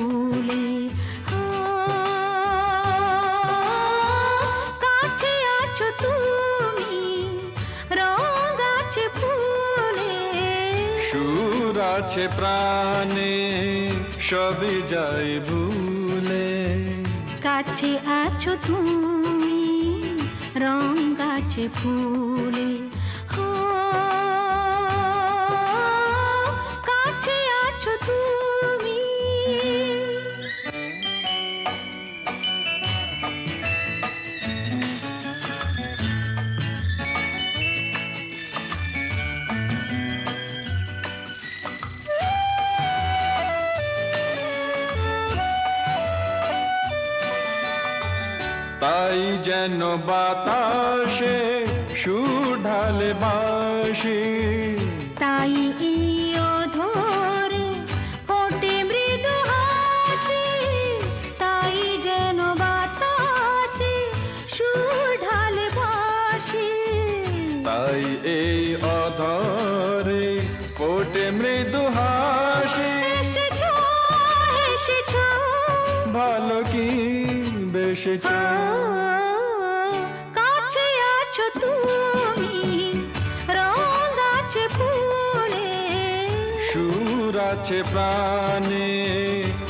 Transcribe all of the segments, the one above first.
ও, কাছে আছো তুমি রঙাছে ফুলে। সুর আছে প্রাণে সবই যায় ভুলে। কাছে আছো তুমি রং গাছে ফুলে। যেন বাতাসে সুর ঢালে বাসি। তাই এই অধরে ফোটে মৃদু হাসি তাই যেন বাতাসে সুর ঢালে বাসি। তাই এই অধরে ফোটে মৃদু হাসি। এসেছ এসেছ। ভালো কি প্রাণে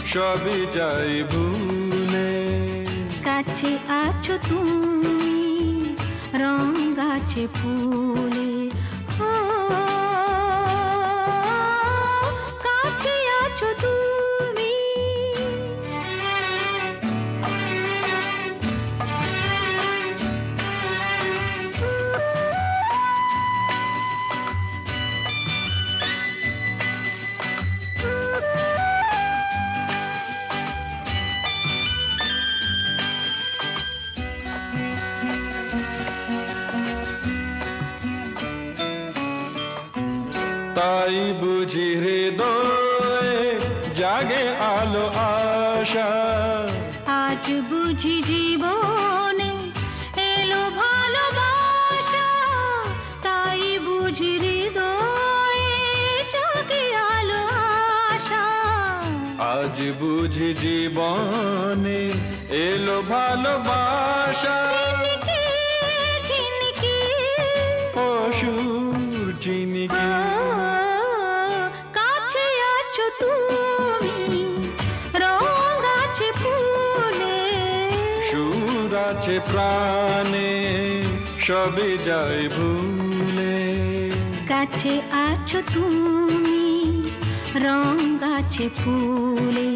সবই যাই ভুলে। কাছে আছো তুমি রং গাছে ফুলে। জীবনে এলো ভালোবাসা। অসুর চিনিকে কাছে আছো তুমি রং আছে ফুলে। সুর আছে প্রাণে সবে যায় ভুলে। কাছে আছো তুমি রং আছে ফুলে।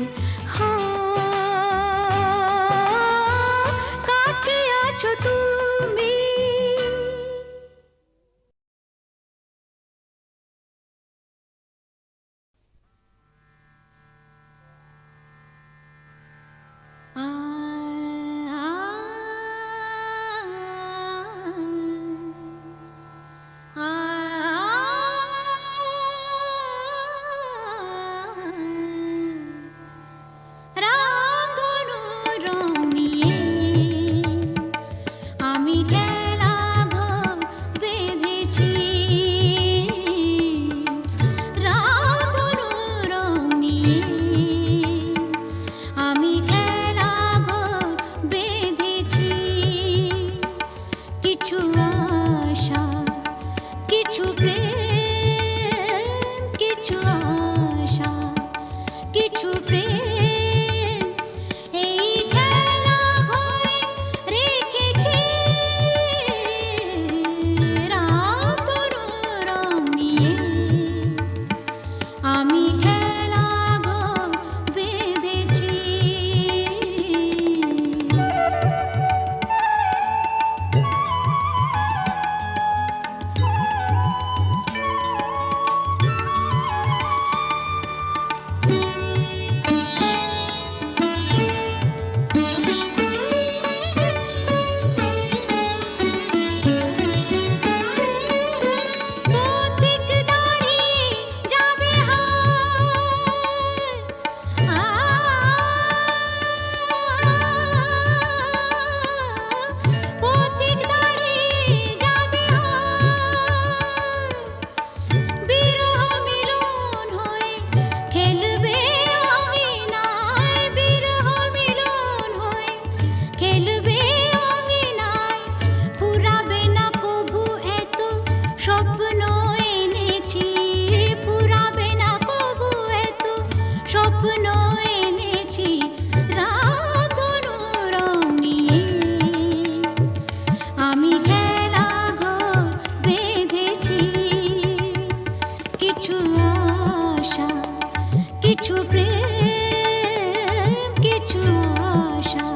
কিছু আশা কিছু প্রেম কিছু আশা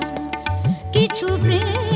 কিছু প্রেম।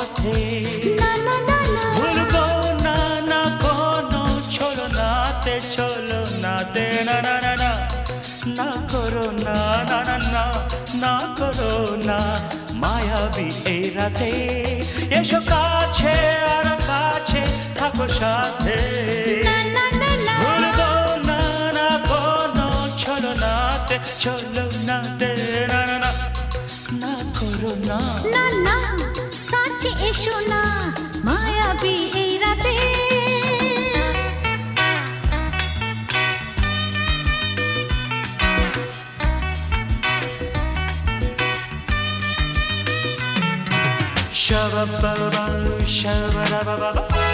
পথে ভুলবো না না কোনো চলো নাতে চলো নাতে না না না না। না করো না না না না না করো না। মায়াবি এই রাতে এসো কাছে আর কাছে থাকো সাথে। Şarap şarap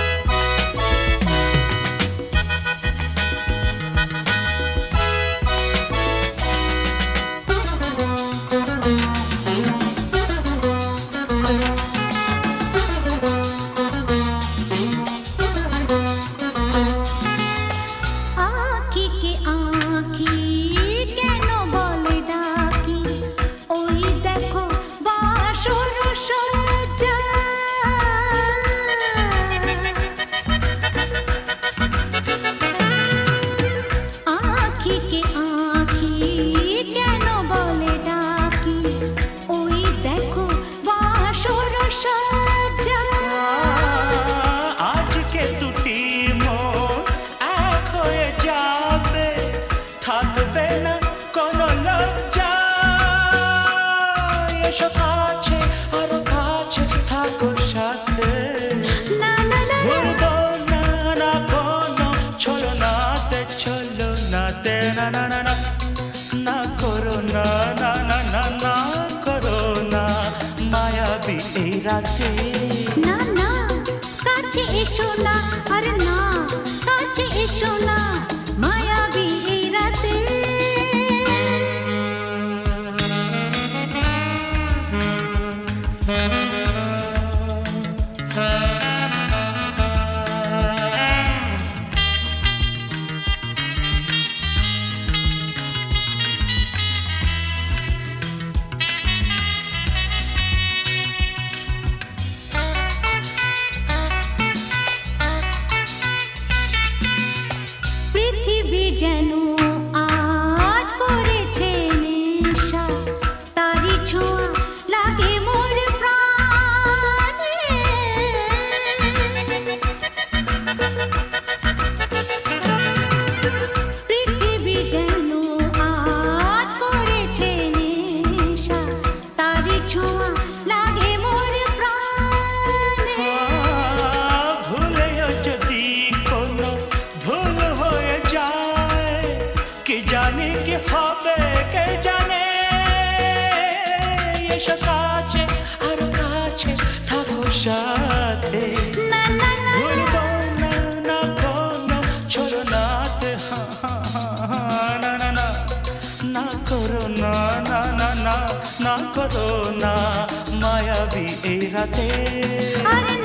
করো না না না না না করো না মায়াবী এই রাতে। আরে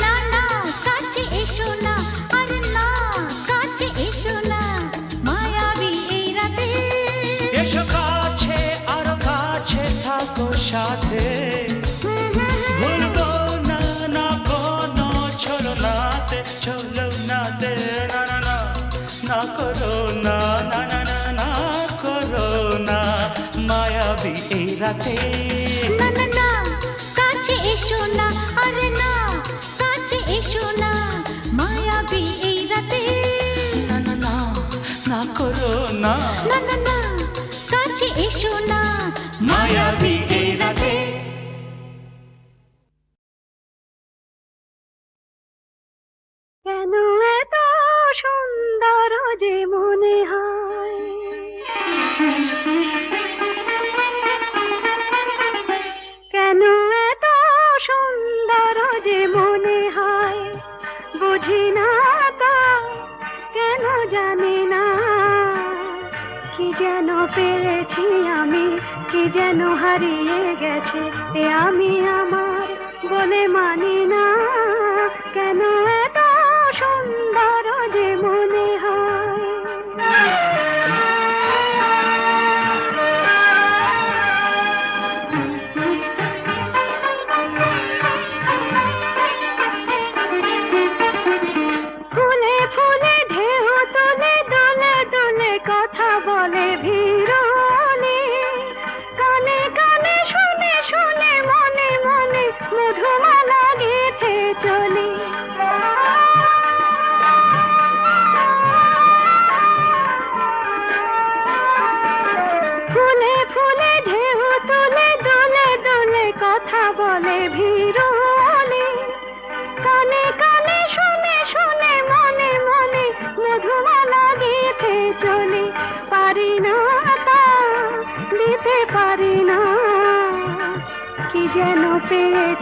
nada. যেন পেরেছি আমি? কি যেন হারিয়ে গেছে? আমি আমার বলে মানি না। কেন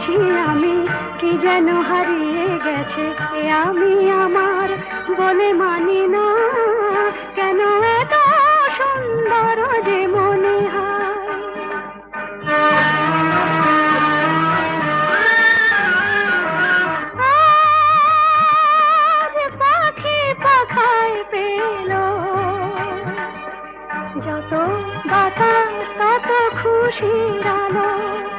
আছি আমি, কি যেন হারিয়ে গেছে? এ আমি আমার বলে মানি না। কেন এত সুন্দর যে মনে হয়? পাখি পাখায় পেল। যত বাতাস, তত খুশি আলো।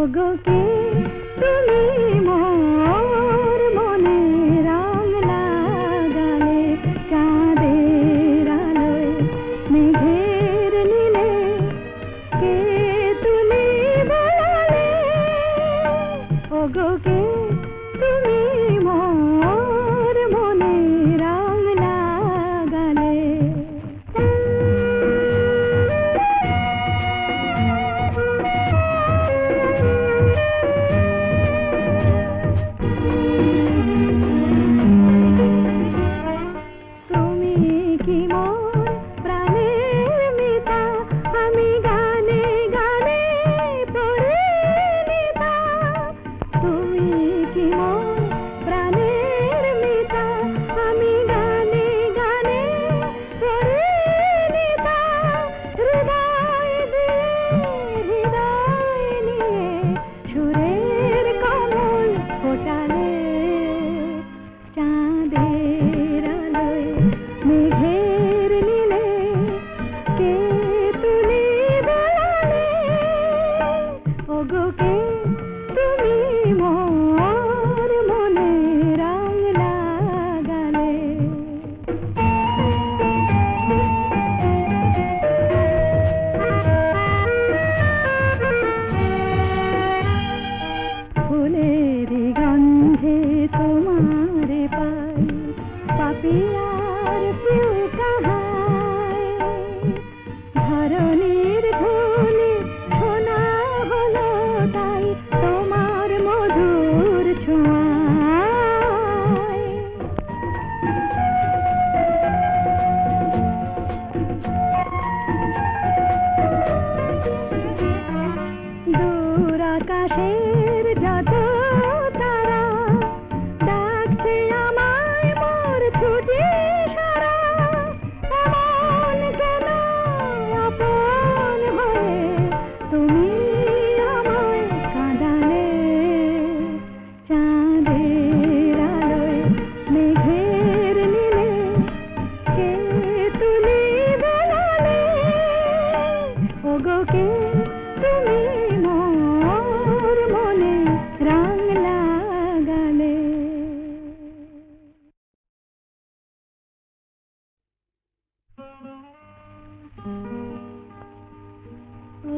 ಮೊಗಕೆ ತಲೆ ಮೊ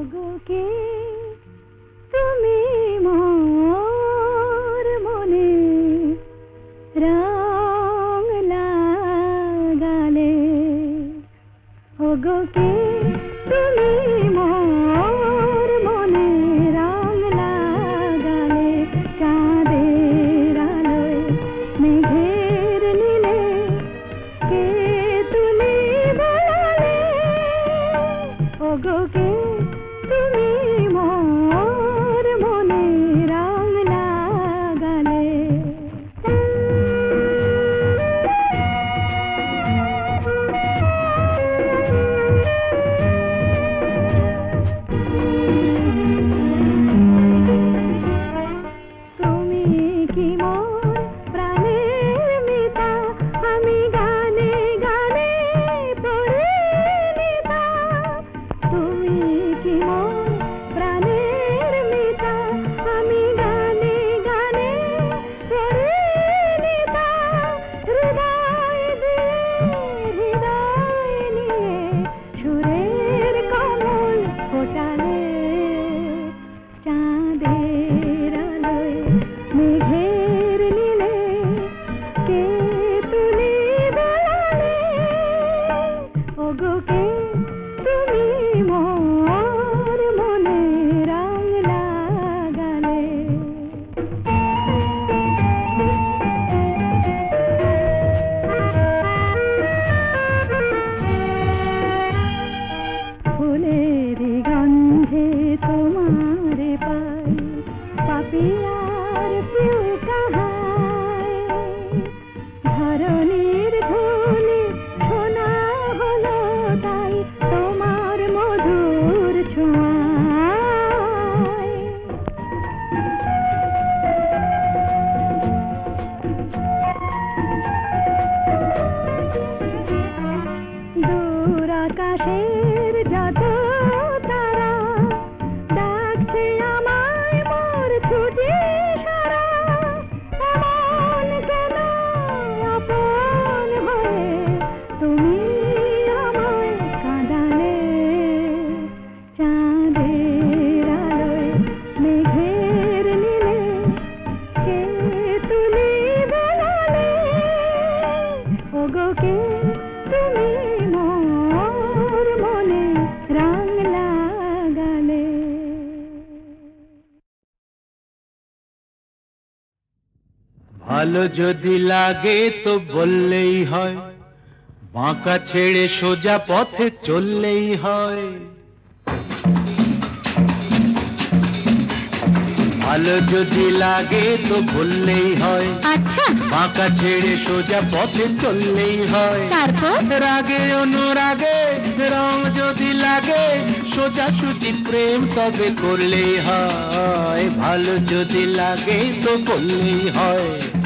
लोगों के ভালো যদি লাগে তো বললেই হয়। বাঁকা ছেড়ে সোজা পথে চললেই হয়। ভালো যদি লাগে তো বললেই হয়। আচ্ছা। বাঁকা ছেড়ে সোজা পথে চললেই হয়। তারপর? রাগে অনুরাগে রং যদি লাগে সোজা সুজি প্রেম তবে করলেই হয়। ভালো যদি লাগে তো করলেই হয়।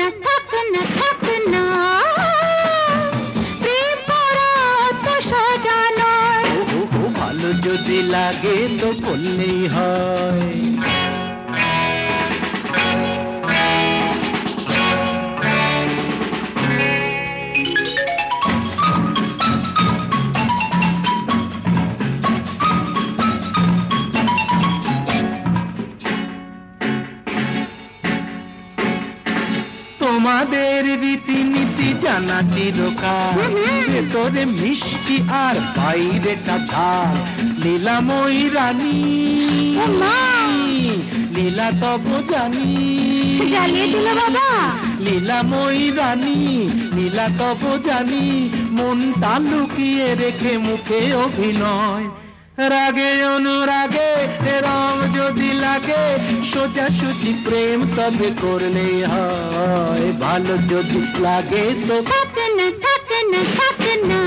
থাক না থাক না থাক না প্রেম করা তো সোজা নয় ও, ও, ও, ভালো যদি লাগে তো করলেই হয় জানা চিরকাল ভেতরে মিষ্টি আর লীলাময়ী রানী লীলা তব জানি। লীলাময়ী রানী লীলা তব জানি। মনটা লুকিয়ে রেখে মুখে অভিনয়। রাগে অনুরাগে রং যদি লাগে সোজা সুজি প্রেম তবে করলে হয়। ভালো যদি লাগে তো থাক না থাক না। থাক না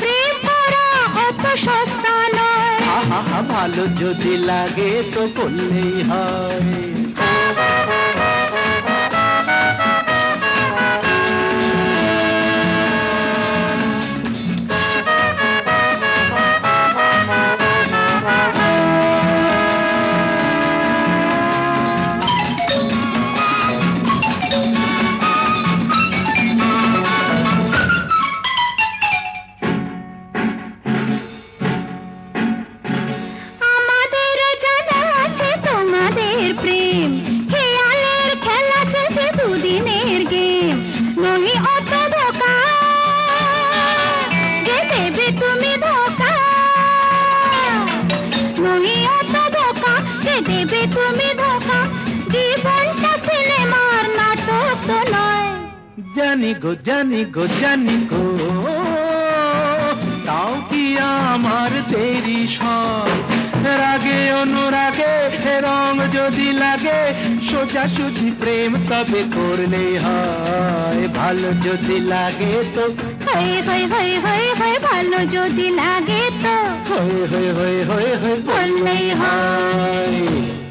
প্রেম করা অত সস্তা নয়। ভালো যদি লাগে তো করলেই হয়। জানি গো জানি গো জানি গো। তাও কি আমার দেরি সব? রাগে অনুরাগে রং যদি লাগে সোজা সুজি প্রেম তবে করলে হয়। ভালো যদি লাগে তো। হয়ে হয়ে হয়ে হয়ে হয়ে ভালো যদি লাগে তো। হয়ে হয়ে হয়ে হয়ে হয়ে বললেই হয়।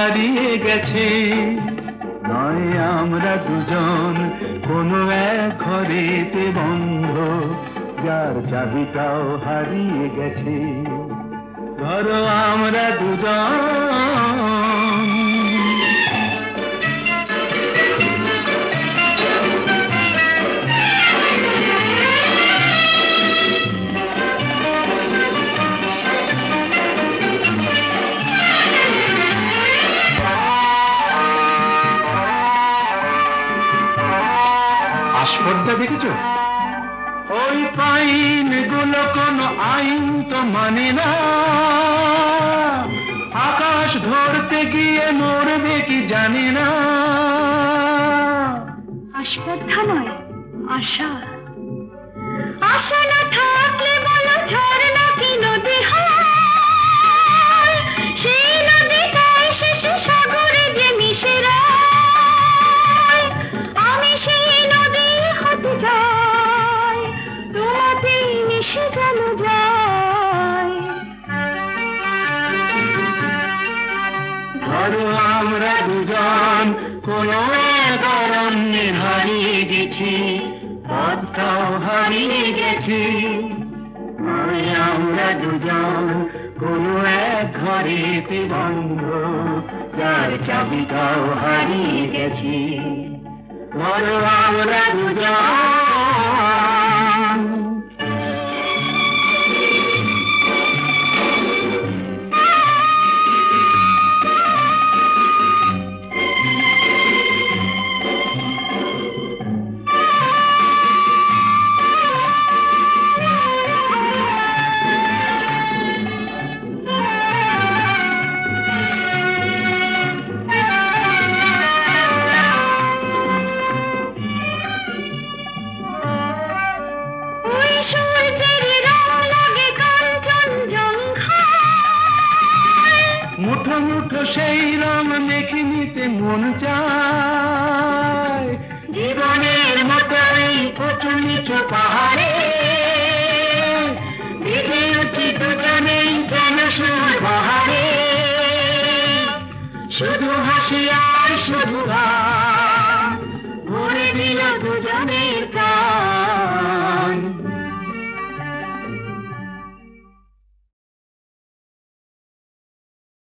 হারিয়ে গেছে। নয় আমরা দুজন, কোনো এক ঘরেতে বন্ধ, যার চাবিটাও হারিয়ে গেছে। ধরো আমরা দুজন আস্পর্ধা দেখেছ? ওই পাইনগুলো কোনো আইন তো মানে না। আকাশ ধরতে গিয়ে মরবে কি জানে না। আস্পর্ধা নয়, আশা। আশা না থাকলে বলো ঝর্ণা